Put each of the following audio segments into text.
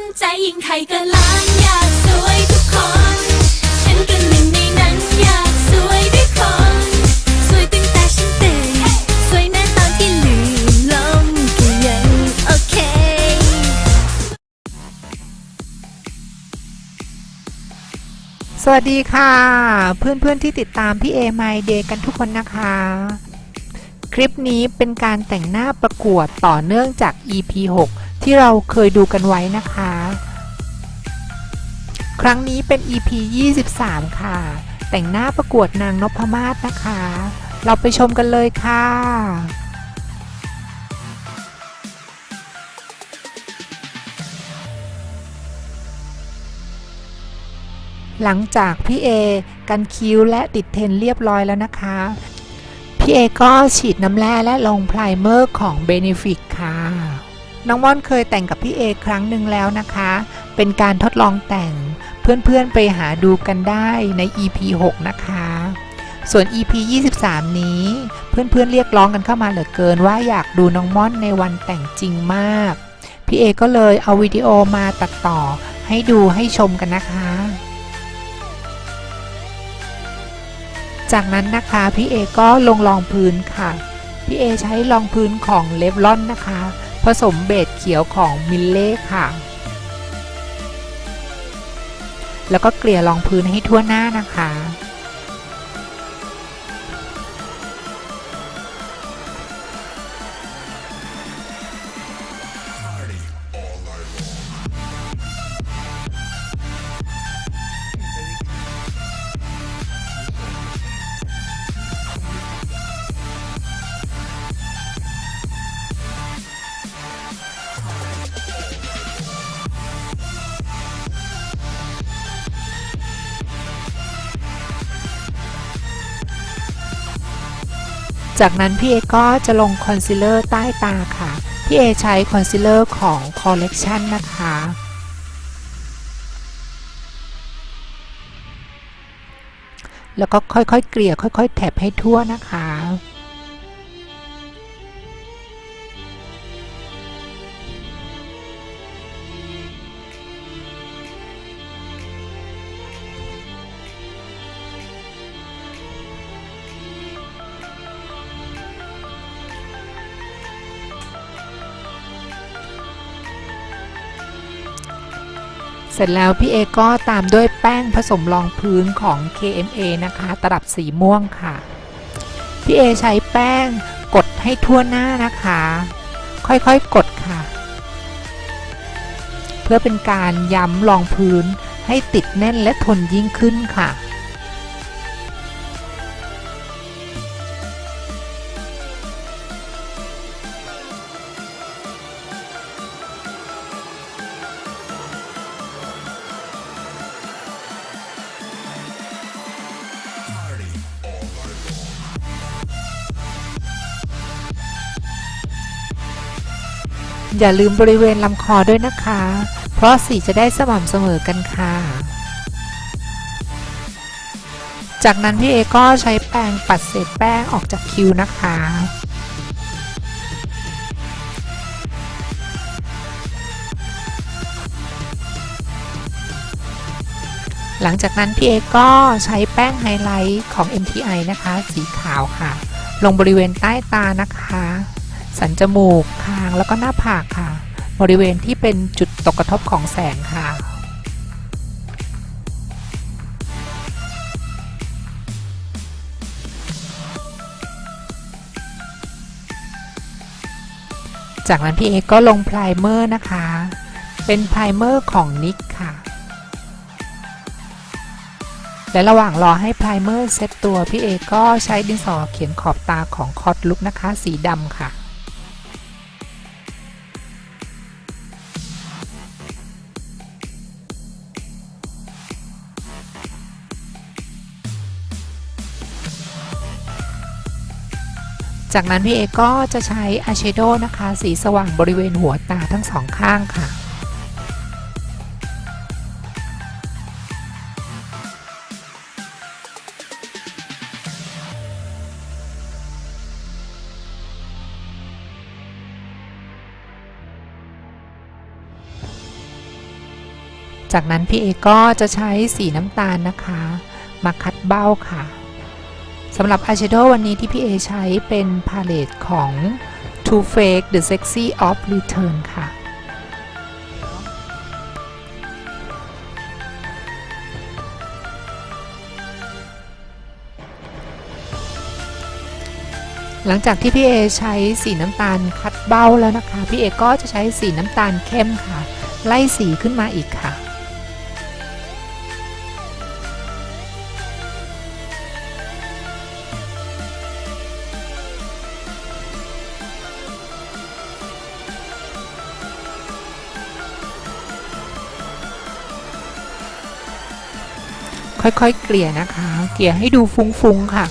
นใจยิ่งใครก็ล้านอยากสวยทุกคน ฉันก็หนึ่งในนั้นอยากสวยด้วยคน สวยตั้งแต่ฉันตื่น สวยแม้ตอนที่ลืมลมก็ยังโอเค สวัสดีค่ะ เพื่อนๆที่ติดตามพี่เอ My Day กันทุกคนนะคะ คลิปนี้เป็นการแต่งหน้าประกวดต่อเนื่องจาก EP 6ที่เราเคยดูกันไว้นะคะ ครั้งนี้เป็น EP 23 ค่ะ แต่งหน้าประกวดนางนพมาศนะคะ เราไปชมกันเลยค่ะหลังจากพี่เอกันคิ้วและติดเทนเรียบร้อยแล้วนะคะ พี่เอก็ฉีดน้ำแร่และลงไพรเมอร์ของ Benefit ค่ะ น้องม่อนเคยแต่งกับพี่เอครั้งหนึ่งแล้วนะคะ เป็นการทดลองแต่ง เพื่อนๆไปหาดูกันได้ใน EP 6 นะคะ ส่วน EP 23 นี้ เพื่อนๆเรียกร้องกันเข้ามาเหลือเกินว่าอยากดูน้องม่อนในวันแต่งจริงมาก พี่เอก็เลยเอาวิดีโอมาตัดต่อให้ดูให้ชมกันนะคะจากนั้นนะคะพี่เอก็ลงรองพื้นค่ะ พี่เอใช้รองพื้นของเลฟลอนนะคะ ผสมเบจเขียวของมิลเล่ค่ะ แล้วก็เกลี่ยรองพื้นให้ทั่วหน้านะคะ จากนั้นพี่เอก็จะลงคอนซีลเลอร์ใต้ตาค่ะ พี่เอใช้คอนซีลเลอร์ของ Collection นะคะแล้วก็ค่อยๆ เกลี่ยค่อย ๆ แถบให้ทั่วนะคะ ร็จแล้วพี่เอก็ตามด้วยแป้งผสมรองพื้นของ KMA นะคะ ตลับสีม่วงค่ะ พี่เอใช้แป้งกดให้ทั่วหน้านะคะ ค่อยๆกดค่ะ เพื่อเป็นการย้ำรองพื้นให้ติดแน่นและทนยิ่งขึ้นค่ะ อย่าลืมบริเวณลำคอด้วยนะคะ เพราะสีจะได้สม่ำเสมอกันค่ะ จากนั้นพี่เอก็ใช้แปรงปัดเศษแป้งออกจากคิ้วนะคะหลังจากนั้นพี่เอก็ใช้แป้งไฮไลท์ของ MTI นะคะ สีขาวค่ะ ลงบริเวณใต้ตานะคะ สันจมูก คางแล้วก็หน้าผากค่ะ บริเวณที่เป็นจุดตกกระทบของแสงค่ะ จากนั้นพี่เอก็ลงไพรเมอร์นะคะ เป็นไพรเมอร์ของนิกค่ะและระหว่างรอให้ไพรเมอร์เซตตัว พี่เอก็ใช้ดินสอเขียนขอบตาของคอตลุกนะคะ สีดำค่ะ จากนั้นพี่เอก็จะใช้อายแชโดว์นะคะ สีสว่างบริเวณหัวตาทั้งสองข้างค่ะจากนั้นพี่เอก็จะใช้สีน้ำตาลนะคะ มาคัดเบ้าค่ะ สำหรับอายแชโดว์วันนี้ที่พี่เอใช้เป็นพาเลตของ Too Fake The Sexy of Return ค่ะหลังจากที่พี่เอใช้สีน้ำตาลคัดเบ้าแล้วนะคะ พี่เอก็จะใช้สีน้ำตาลเข้มค่ะ ไล่สีขึ้นมาอีกค่ะ ค่อยๆ เกลี่ยนะคะ เกลี่ยให้ดูฟุ้งๆค่ะ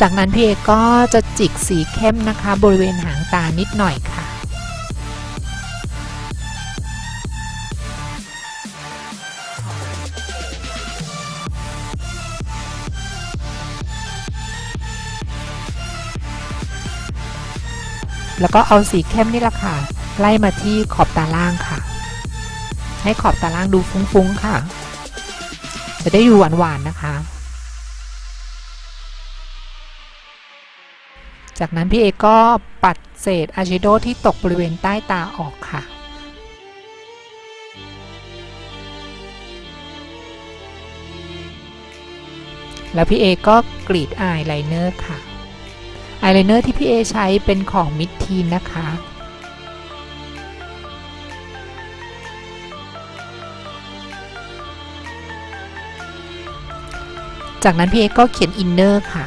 จากนั้นพี่เอก็จะจิกสีเข้มนะคะ บริเวณหางตานิดหน่อยค่ะแล้วก็เอาสีเข้มนี่แหละค่ะ ไล่มาที่ขอบตาล่างค่ะ ให้ขอบตาล่างดูฟุ้งๆ ค่ะ จะได้ดูหวานๆ นะคะ จากนั้นพี่เอก็ปัดเศษอายแชโดว์ที่ตกบริเวณใต้ตาออกค่ะแล้วพี่เอก็กรีดอายไลเนอร์ค่ะ อายไลเนอร์ที่พี่เอใช้เป็นของมิดทีนนะคะ จากนั้นพี่เอ็กก็เขียนอินเนอร์ค่ะ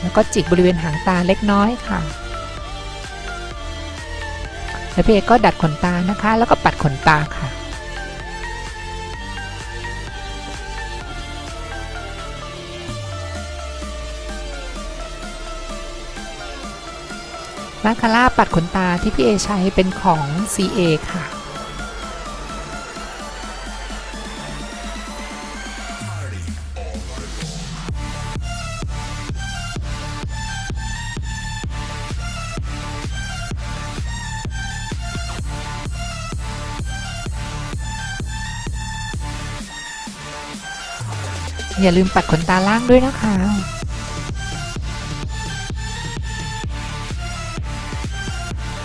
แล้วก็จิกบริเวณหางตาเล็กน้อยค่ะ แล้วพี่เอกก็ดัดขนตานะคะ แล้วก็ปัดขนตาค่ะ มาคาร่าปัดขนตาที่พี่เอใช้เป็นของ CA ค่ะ อย่าลืมปัดขนตาล่างด้วยนะคะ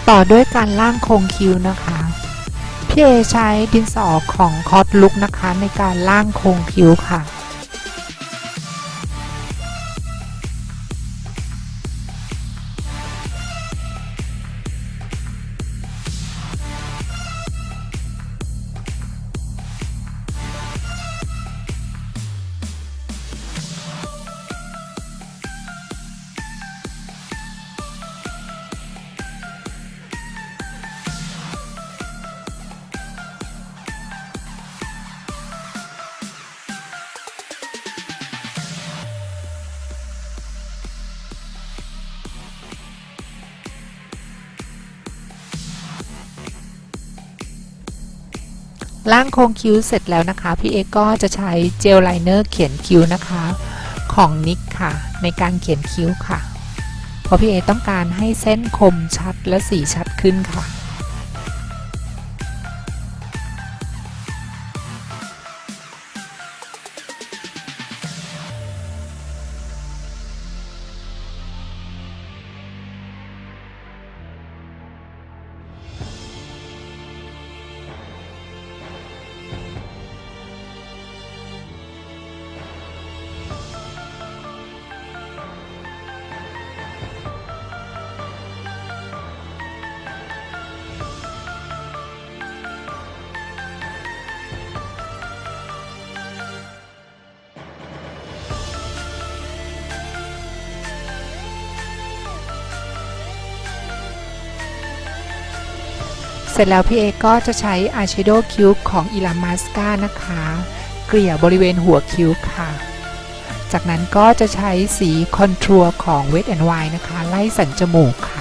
ต่อด้วยการล่างโครงคิ้วนะคะพี่เอใช้ดินสอของคอตลุกนะคะในการล่างโครงคิ้วค่ะ ล่างโครงคิ้วเสร็จแล้วนะคะ พี่เอก็จะใช้เจลไลเนอร์เขียนคิ้วนะคะของนิกค่ะ ในการเขียนคิ้วค่ะ เพราะพี่เอต้องการให้เส้นคมชัดและสีชัดขึ้นค่ะ ร็จแล้วพี่เอก็จะใช้อายแชโดว์คิ้วของอิลามาสกานะคะ เกลี่ยบริเวณหัวคิ้วค่ะ จากนั้นก็จะใช้สีคอนทัวร์ของ Wet n Wild นะคะ ไล่สันจมูกค่ะ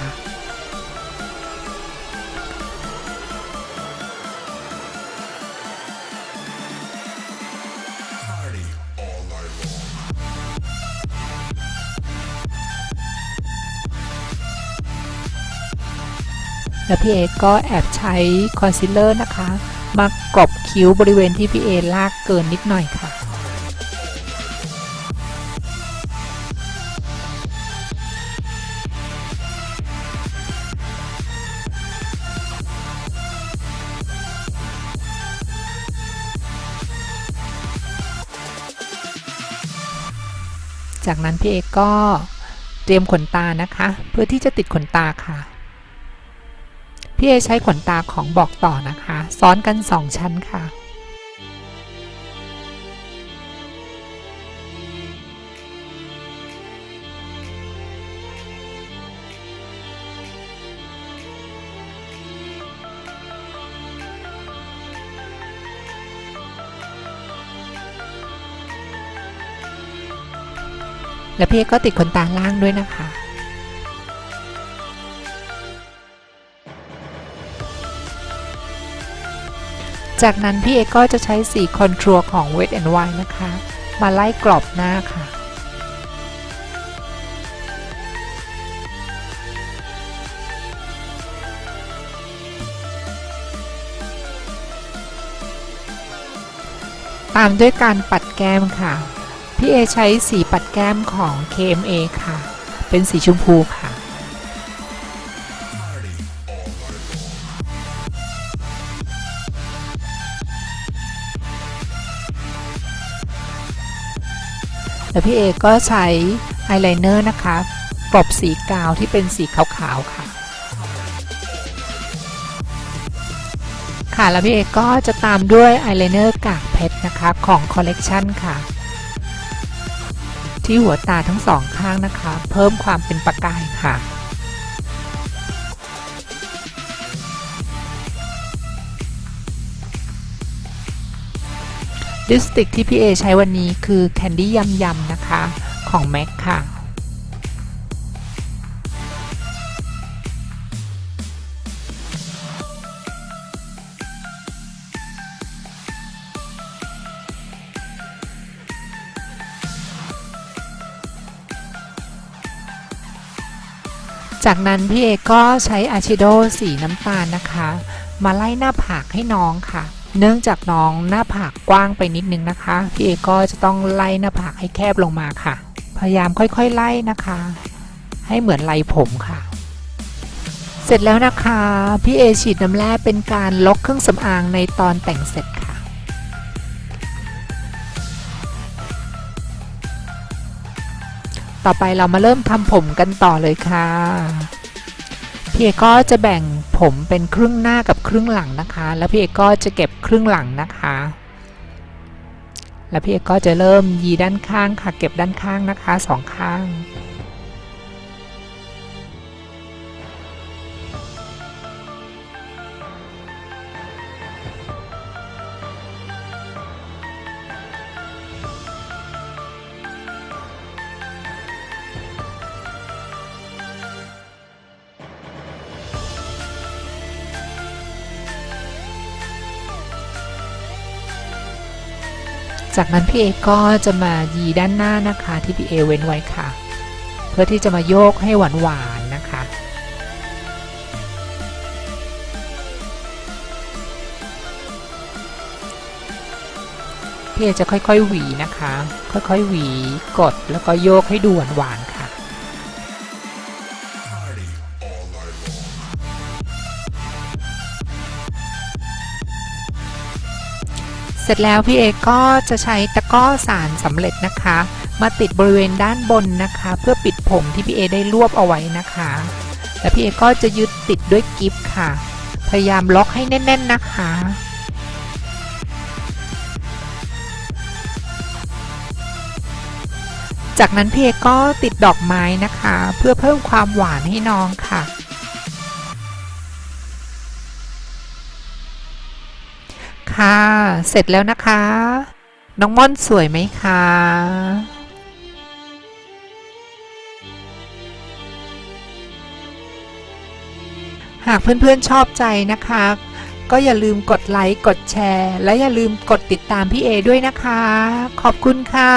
แล้วพี่เอก็แอบใช้คอนซีลเลอร์นะคะ มากรบคิ้วบริเวณที่พี่เอลากเกินนิดหน่อยค่ะจากนั้นพี่เอกก็เตรียมขนตานะคะ เพื่อที่จะติดขนตาค่ะ พี่เอใช้ขนตาของบอกต่อนะคะ ซ้อนกัน 2 ชั้นค่ะแล้วพี่ก็ติดขนตาล่างด้วยนะคะ จากนั้นพี่เอก็จะใช้สีคอนทัวร์ของ Wet n Wild นะคะ มาไล่กรอบหน้าค่ะตามด้วยการปัดแก้มค่ะ พี่เอใช้สีปัดแก้มของ KMA ค่ะ เป็นสีชมพูค่ะ แล้วพี่เอก็ใช้อายไลเนอร์นะคะกลบสีกาวที่เป็นสีขาวๆค่ะ ค่ะแล้วพี่เอก็จะตามด้วยอายไลเนอร์กากเพชรนะคะของคอลเลกชันค่ะ ที่หัวตาทั้งสองข้างนะคะ เพิ่มความเป็นประกายค่ะ ลิปสติกที่พี่เอใช้วันนี้คือแคนดี้ยำยำนะคะ ของแม็กค่ะ จากนั้นพี่เอก็ใช้อาชิโดสีน้ำตาลนะคะ มาไล่หน้าผากให้น้องค่ะ เนื่องจากน้องหน้าผากกว้างไปนิดนึงนะคะ พี่เอก็จะต้องไล่หน้าผากให้แคบลงมาค่ะ พยายามค่อยๆไล่นะคะ ให้เหมือนไล่ผมค่ะ เสร็จแล้วนะคะ พี่เอฉีดน้ำแร่เป็นการลกเครื่องสำอางในตอนแต่งเสร็จค่ะต่อไปเรามาเริ่มทำผมกันต่อเลยค่ะ พี่เอกก็จะแบ่งผมเป็นครึ่งหน้ากับครึ่งหลังนะคะ แล้วพี่เอกก็จะเก็บครึ่งหลังนะคะ แล้วพี่เอกก็จะเริ่มยีด้านข้างค่ะ เก็บด้านข้างนะคะสองข้าง จากนั้นพี่เอก็จะมายีด้านหน้านะคะที่พี่เอเว้นไว้ค่ะ เพื่อที่จะมาโยกให้หวานหวานนะคะ พี่เอจะค่อยๆหวีนะคะ ค่อยๆหวีกดแล้วก็โยกให้ดูหวานหวาน ร็จแล้วพี่เอก็จะใช้ตะกร้อสารสำเร็จนะคะ มาติดบริเวณด้านบนนะคะ เพื่อปิดผมที่พี่เอได้รวบเอาไว้นะคะ และพี่เอก็จะยึดติดด้วยกิฟต์ค่ะ พยายามล็อกให้แน่น ๆนะคะจากนั้นพี่เอก็ติดดอกไม้นะคะ เพื่อเพิ่มความหวานให้น้องค่ะ ค่ะ เสร็จแล้วนะคะ น้องม่อนสวยไหมคะหากเพื่อนๆชอบใจนะคะ ก็อย่าลืมกดไลค์กดแชร์ และอย่าลืมกดติดตามพี่เอด้วยนะคะ ขอบคุณค่ะ